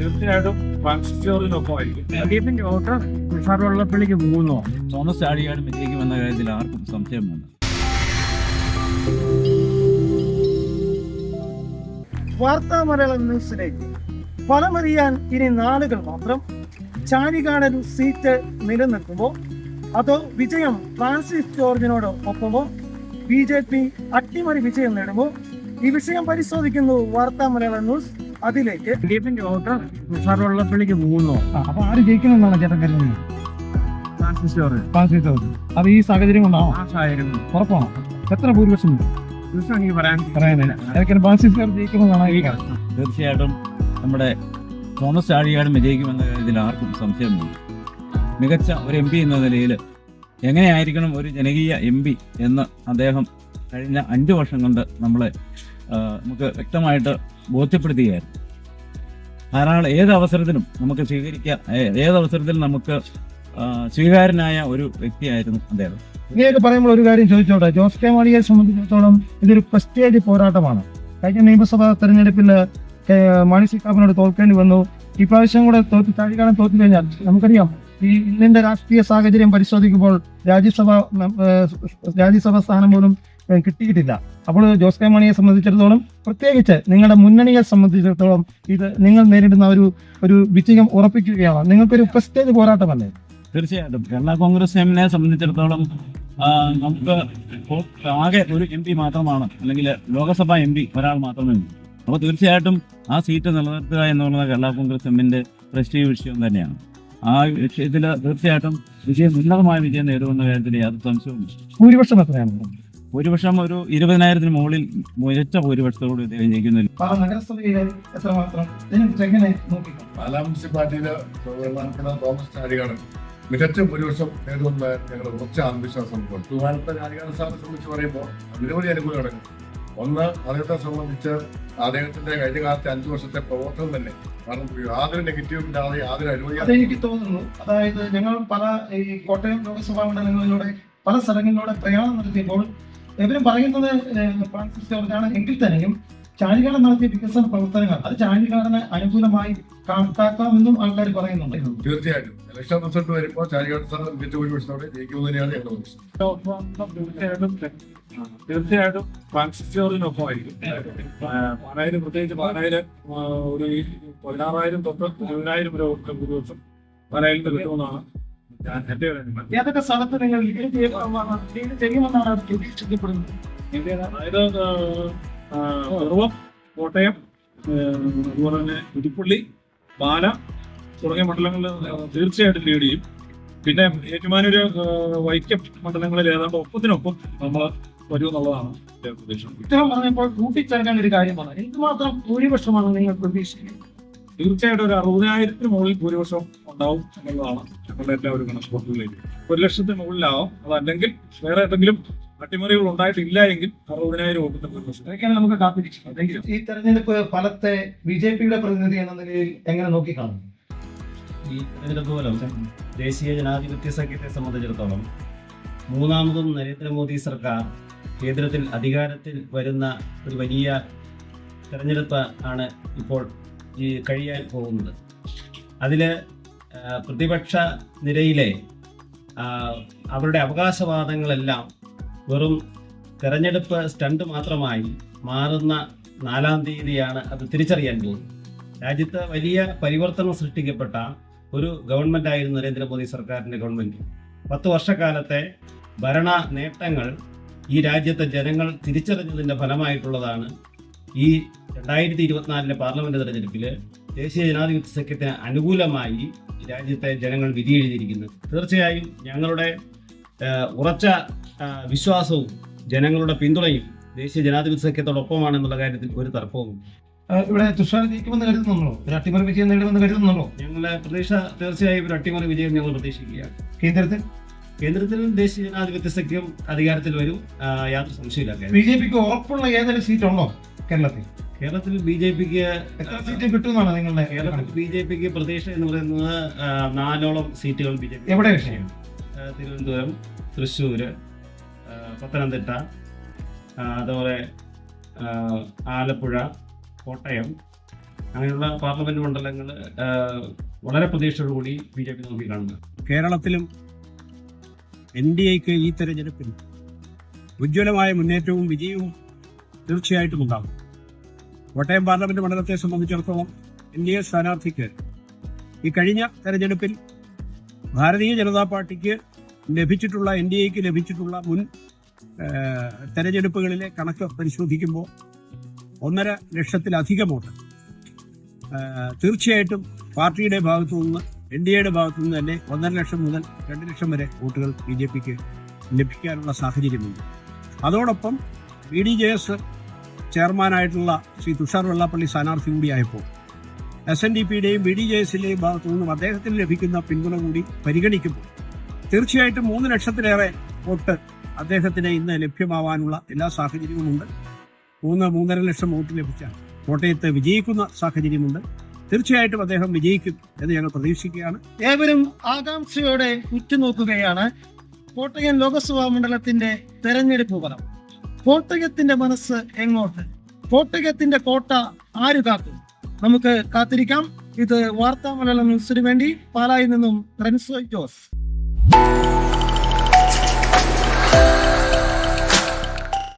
തീർച്ചയായിട്ടും കോൺസ്റ്റിറ്റ്യൂറിനൊപ്പം ആയിരിക്കും. എൽ ഡി എഫിന്റെ വോട്ട് തുഷാർ വെള്ളപ്പള്ളിക്ക് പോകുന്നു തോമസ് ചാഴികാട് വിജയിക്കുമെന്ന കാര്യത്തിൽ ആർക്കും സംശയം വേണ്ട വാർത്താ മലയാളം ന്യൂസിലേക്ക് ഫലമറിയാൻ ഇനി നാളുകൾ മാത്രം. ചാരികാടൻ സീറ്റ് നിലനിൽക്കുമോ അതോ വിജയം ഫ്രാൻസിസ് ജോർജിനോട് ഒപ്പമോ? ബി ജെ പി അട്ടിമറി വിജയം നേടുമോ ഈ വിഷയം പരിശോധിക്കുന്നു വാർത്താ മലയാളം ന്യൂസ്. അതിലേക്ക് എൽ ഡി എഫിന്റെ വോട്ട് തുഷാർ വെള്ളപ്പള്ളിക്ക് പോകുന്നു അപ്പൊ ആര് ജയിക്കണമെന്നാണ് ചേട്ടൻ കരുതുന്നത്? അത് ഈ സാഹചര്യം കൊണ്ടാണോ? ഉറപ്പാണോ? എത്ര ഭൂരിപക്ഷം തീർച്ചയായിട്ടും നമ്മുടെ തോമസ് ചാഴിയാടും വിജയിക്കുമെന്ന കാര്യത്തിൽ ആർക്കും സംശയമുണ്ട് മികച്ച ഒരു എം പി എന്ന നിലയിൽ എങ്ങനെയായിരിക്കണം ഒരു ജനകീയ എം പി എന്ന് അദ്ദേഹം കഴിഞ്ഞ അഞ്ചു വർഷം കൊണ്ട് നമ്മളെ നമുക്ക് വ്യക്തമായിട്ട് ബോധ്യപ്പെടുത്തുകയായിരുന്നു. ധാരാളം ഏത് അവസരത്തിലും നമുക്ക് സ്വീകരിക്കാം ഏത് അവസരത്തിലും നമുക്ക് സ്വീകാരനായ ഒരു വ്യക്തിയായിരുന്നു അദ്ദേഹം. ഇങ്ങനെയൊക്കെ പറയുമ്പോൾ ഒരു കാര്യം ചോദിച്ചോട്ടെ? ജോസ് കെ. മാണിയെ സംബന്ധിച്ചിടത്തോളം ഇതൊരു പ്രസ്റ്റേജ് പോരാട്ടമാണ്. കഴിഞ്ഞ നിയമസഭാ തെരഞ്ഞെടുപ്പിൽ മാണി സി കാപ്പനോട് തോൽക്കേണ്ടി വന്നു. ഇപ്രാവശ്യം കൂടെ തോറ്റ് താഴികാലം തോറ്റു കഴിഞ്ഞാൽ നമുക്കറിയാം ഈ ഇന്നിന്റെ രാഷ്ട്രീയ സാഹചര്യം പരിശോധിക്കുമ്പോൾ രാജ്യസഭ രാജ്യസഭാ സ്ഥാനം പോലും കിട്ടിയിട്ടില്ല. അപ്പോൾ ജോസ് കെ മാണിയെ സംബന്ധിച്ചിടത്തോളം പ്രത്യേകിച്ച് നിങ്ങളുടെ മുന്നണിയെ സംബന്ധിച്ചിടത്തോളം ഇത് നിങ്ങൾ നേരിടുന്ന ഒരു ഒരു വിജയം ഉറപ്പിക്കുകയാണ്. നിങ്ങൾക്കൊരു പ്രസ്റ്റേജ് പോരാട്ടമല്ലേ തീർച്ചയായിട്ടും. കേരള കോൺഗ്രസ് എമ്മിനെ സംബന്ധിച്ചിടത്തോളം നമുക്ക് ആകെ ഒരു എം പി മാത്രമാണ്. അല്ലെങ്കിൽ ലോകസഭ എം പി ഒരാൾ മാത്രമേ ഉള്ളൂ. അപ്പോൾ തീർച്ചയായിട്ടും ആ സീറ്റ് നിലനിർത്തുക എന്നുള്ളത് കേരള കോൺഗ്രസ് എമ്മിന്റെ പ്രസ്റ്റീവ് വിഷയം തന്നെയാണ്. ആ വിഷയത്തിൽ തീർച്ചയായിട്ടും വിജയം ഉന്നതമായ വിജയം നേടുമെന്ന കാര്യത്തിൽ യാതൊരു സംശയവും ഭൂരിപക്ഷം എത്രയാണ്? ഭൂരിപക്ഷം ഒരു ഇരുപതിനായിരത്തിന് മുകളിൽ മികച്ച ഭൂരിപക്ഷത്തോട് ഇദ്ദേഹം ജയിക്കുന്നില്ല പാല മുനിസിപ്പാലിറ്റിയിലെ തോമസ് ചാരികാടൻ മികച്ച ഭൂരിപക്ഷം നേടുമെന്ന് ഞങ്ങളുടെ ഉറച്ച ആത്മവിശ്വാസം തൂവാനത്തെ ചാരികാടൻ സാറിനെ സംബന്ധിച്ച് പറയുമ്പോൾ നിരവധി അനുകൂലങ്ങൾ ഒന്ന് അദ്ദേഹത്തെ സംബന്ധിച്ച് അദ്ദേഹത്തിന്റെ കഴിഞ്ഞ കാലത്തെ അഞ്ചു വർഷത്തെ പ്രവർത്തനം തന്നെ കാരണം യാതൊരു നെഗറ്റീവ് ഇല്ലാതെ യാതൊരു അനുമതി എനിക്ക് തോന്നുന്നു. അതായത് ഞങ്ങൾ പല ഈ കോട്ടയം ലോകസഭാ മണ്ഡലങ്ങളിലൂടെ പല സ്ഥലങ്ങളിലൂടെ പ്രയാണം നടത്തിയപ്പോൾ ഇവരും പറയുന്നത് ഫ്രാൻസിസ് ജോർജാണ് എങ്കിൽ തന്നെയും ചാഴികാടൻ നടത്തിയ വികസന പ്രവർത്തനങ്ങൾ അത് ചാഴികാടന് അനുകൂലമായി കണക്കാക്കാമെന്നും ആൾക്കാർ പറയുന്നുണ്ട്. തീർച്ചയായിട്ടും. ഇലക്ഷൻ റിസൾട്ട് വരുമ്പോൾ സാർ മികച്ച ഭൂരിപക്ഷത്തോടെ ഞങ്ങളുടെ തീർച്ചയായിട്ടും. തീർച്ചയായിട്ടും കോൺസ്റ്റിറ്റ്യൂറിനൊപ്പം ആയിരിക്കും പാലായിൽ പ്രത്യേകിച്ച് പാനായിൽ ഒരു പതിനാറായിരം തൊട്ട് ഇരുപതിനായിരം വരെ ഒരു ഭൂരിപക്ഷം നിന്ന് കിട്ടുമെന്നാണ് ഏതൊക്കെ സ്ഥലത്ത് നിങ്ങൾ ലീഡ് ചെയ്യുമെന്നാണ് പ്രതീക്ഷിക്കപ്പെടുന്നത് അതായത് കോട്ടയം അതുപോലെ തന്നെ പുതുപ്പള്ളി പാല തുടങ്ങിയ മണ്ഡലങ്ങളിൽ തീർച്ചയായിട്ടും ലീഡ് ചെയ്യും. പിന്നെ ഏറ്റുമാനൂര് വൈക്കം മണ്ഡലങ്ങളിൽ ഏതാണ്ട് ഒപ്പത്തിനൊപ്പം നമ്മൾ വരുമെന്നുള്ളതാണ് പ്രതീക്ഷ. ഇദ്ദേഹം പറഞ്ഞപ്പോൾ കൂട്ടിച്ചേർക്കാൻ ഒരു കാര്യം പറഞ്ഞു. എന്തുമാത്രം ഭൂരിപക്ഷമാണ് നിങ്ങൾ പ്രതീക്ഷിക്കുന്നത്? തീർച്ചയായിട്ടും ഒരു അറുപതിനായിരത്തിന് മുകളിൽ ഭൂരിപക്ഷം ഉണ്ടാവും എന്നുള്ളതാണ് ഞങ്ങളുടെ എല്ലാവരും ഒരു കണക്കുകൂട്ടലിലേക്ക് ഒരു ലക്ഷത്തിന് മുകളിലാവും. അതല്ലെങ്കിൽ വേറെ ഏതെങ്കിലും അട്ടിമറികൾ ഉണ്ടായിട്ടില്ല എങ്കിൽ അറുപതിനായിരം അതൊക്കെയാണ് നമുക്ക് കാത്തിരിക്കും ഈ തെരഞ്ഞെടുപ്പ് ഫലത്തെ ബി ജെ പിയുടെ പ്രതിനിധി എന്ന നിലയിൽ എങ്ങനെ നോക്കിക്കാണും ഈ തെരഞ്ഞെടുപ്പ് ഫലം ദേശീയ ജനാധിപത്യ സഖ്യത്തെ സംബന്ധിച്ചിടത്തോളം മൂന്നാമതും നരേന്ദ്രമോദി സർക്കാർ കേന്ദ്രത്തിൽ അധികാരത്തിൽ വരുന്ന ഒരു വലിയ തെരഞ്ഞെടുപ്പ് ആണ് ഇപ്പോൾ ഈ കഴിയാൻ പോകുന്നത്. അതിൽ പ്രതിപക്ഷ നിരയിലെ അവരുടെ അവകാശവാദങ്ങളെല്ലാം വെറും തെരഞ്ഞെടുപ്പ് സ്റ്റണ്ട് മാത്രമായി മാറുന്ന നാലാം തീയതിയാണ് അത് തിരിച്ചറിയാൻ പോകുന്നത്. രാജ്യത്ത് വലിയ പരിവർത്തനം സൃഷ്ടിക്കപ്പെട്ട ഒരു ഗവൺമെന്റ് ആയിരുന്നു നരേന്ദ്രമോദി സർക്കാരിന്റെ ഗവൺമെന്റ് പത്ത് വർഷക്കാലത്തെ ഭരണ നേട്ടങ്ങൾ ഈ രാജ്യത്തെ ജനങ്ങൾ തിരിച്ചറിഞ്ഞതിന്റെ ഫലമായിട്ടുള്ളതാണ് ഈ രണ്ടായിരത്തി ഇരുപത്തിനാലിലെ പാർലമെന്റ് തെരഞ്ഞെടുപ്പിൽ ദേശീയ ജനാധിപത്യ സഖ്യത്തിന് അനുകൂലമായി രാജ്യത്തെ ജനങ്ങൾ വിധി എഴുതിയിരിക്കുന്നത്. തീർച്ചയായും ഞങ്ങളുടെ ഉറച്ച വിശ്വാസവും ജനങ്ങളുടെ പിന്തുണയും ദേശീയ ജനാധിപത്യ സഖ്യത്തോടൊപ്പമാണ് എന്നുള്ള കാര്യത്തിൽ ഒരു തർക്കവും ഇവിടെ തുഷാർ ജയിക്കുമെന്ന് കരുതുന്നുണ്ടോ? ഒരു അട്ടിമറി വിജയം നേടുമെന്ന് കരുതുന്നുണ്ടോ? ഞങ്ങളെ പ്രതീക്ഷ തീർച്ചയായും ഒരു അട്ടിമറി വിജയം ഞങ്ങൾ പ്രതീക്ഷിക്കുകയാണ്. കേന്ദ്രത്തിൽ? കേന്ദ്രത്തിൽ ദേശീയ ജനാധിപത്യ സഖ്യം അധികാരത്തിൽ വരും. യാതൊരു സംശയമില്ല ബി ജെ പിക്ക് ഉറപ്പുള്ള ഏതെങ്കിലും സീറ്റ് ഉണ്ടോ കേരളത്തിൽ? കേരളത്തിൽ ബി ജെ പിക്ക് എത്ര സീറ്റ് കിട്ടുമെന്നാണ് നിങ്ങളുടെ കേരളത്തിൽ ബി ജെ പിക്ക് പ്രതീക്ഷ എന്ന് പറയുന്നത് നാലോളം സീറ്റുകൾ ബി ജെ പി എവിടെ വിഷയം? തിരുവനന്തപുരം തൃശ്ശൂർ പത്തനംതിട്ട അതുപോലെ ആലപ്പുഴ കോട്ടയം അങ്ങനെയുള്ള പാർലമെന്റ് മണ്ഡലങ്ങൾ വളരെ പ്രതീക്ഷയോടുകൂടി ബി ജെ പി നോക്കി കാണുന്നത് കേരളത്തിലും എൻ ഡി എക്ക് ഈ തെരഞ്ഞെടുപ്പിൽ ഉജ്ജ്വലമായ മുന്നേറ്റവും വിജയവും തീർച്ചയായിട്ടും ഉണ്ടാകും. കോട്ടയം പാർലമെന്റ് മണ്ഡലത്തെ സംബന്ധിച്ചിടത്തോളം എൻ ഡി എ സ്ഥാനാർത്ഥിക്ക് ഈ കഴിഞ്ഞ തെരഞ്ഞെടുപ്പിൽ ഭാരതീയ ജനതാ പാർട്ടിക്ക് ലഭിച്ചിട്ടുള്ള എൻ ഡി എക്ക് ലഭിച്ചിട്ടുള്ള മുൻ തെരഞ്ഞെടുപ്പുകളിലെ കണക്ക് പരിശോധിക്കുമ്പോൾ ഒന്നര ലക്ഷത്തിലധികം വോട്ട് തീർച്ചയായിട്ടും പാർട്ടിയുടെ ഭാഗത്തു നിന്ന് എൻ ഡി എയുടെ ഭാഗത്തു നിന്ന് തന്നെ ഒന്നര ലക്ഷം മുതൽ രണ്ട് ലക്ഷം വരെ വോട്ടുകൾ ബി ജെ പിക്ക് ലഭിക്കാനുള്ള സാഹചര്യമുണ്ട്. അതോടൊപ്പം ബി ഡി ജെ എസ് ചെയർമാനായിട്ടുള്ള ശ്രീ തുഷാർ വെള്ളാപ്പള്ളി സ്ഥാനാർത്ഥി കൂടിയായപ്പോൾ എസ് എൻ ഡി പിയുടെയും ബി ഡി ജെ എസിന്റെയും ഭാഗത്തു നിന്നും അദ്ദേഹത്തിന് ലഭിക്കുന്ന പിന്തുണ കൂടി പരിഗണിക്കുമ്പോൾ തീർച്ചയായിട്ടും മൂന്ന് ലക്ഷത്തിലേറെ വോട്ട് അദ്ദേഹത്തിന് ഇന്ന് ലഭ്യമാവാനുള്ള എല്ലാ സാഹചര്യവുമുണ്ട്. മൂന്ന് മൂന്നര ലക്ഷം വോട്ട് ലഭിച്ചാൽ കോട്ടയത്ത് വിജയിക്കുന്ന സാഹചര്യമുണ്ട്. തീർച്ചയായിട്ടും അദ്ദേഹം വിജയിക്കും എന്ന് ഞങ്ങൾ പ്രതീക്ഷിക്കുകയാണ്. ഏവരും ആകാംക്ഷയോടെ ഉറ്റുനോക്കുകയാണ്. കോട്ടയം ലോകസഭാ മണ്ഡലത്തിന്റെ തെരഞ്ഞെടുപ്പ് ഫലം. കോട്ടയത്തിന്റെ മനസ്സ് എങ്ങോട്ട്? കോട്ടയത്തിന്റെ കോട്ട ആര് കാക്കും? നമുക്ക് കാത്തിരിക്കാം. ഇത് വാർത്താ മലയാളം ന്യൂസിന് വേണ്ടി പാലായിൽ നിന്നും റെൻസോയ് ജോസ്.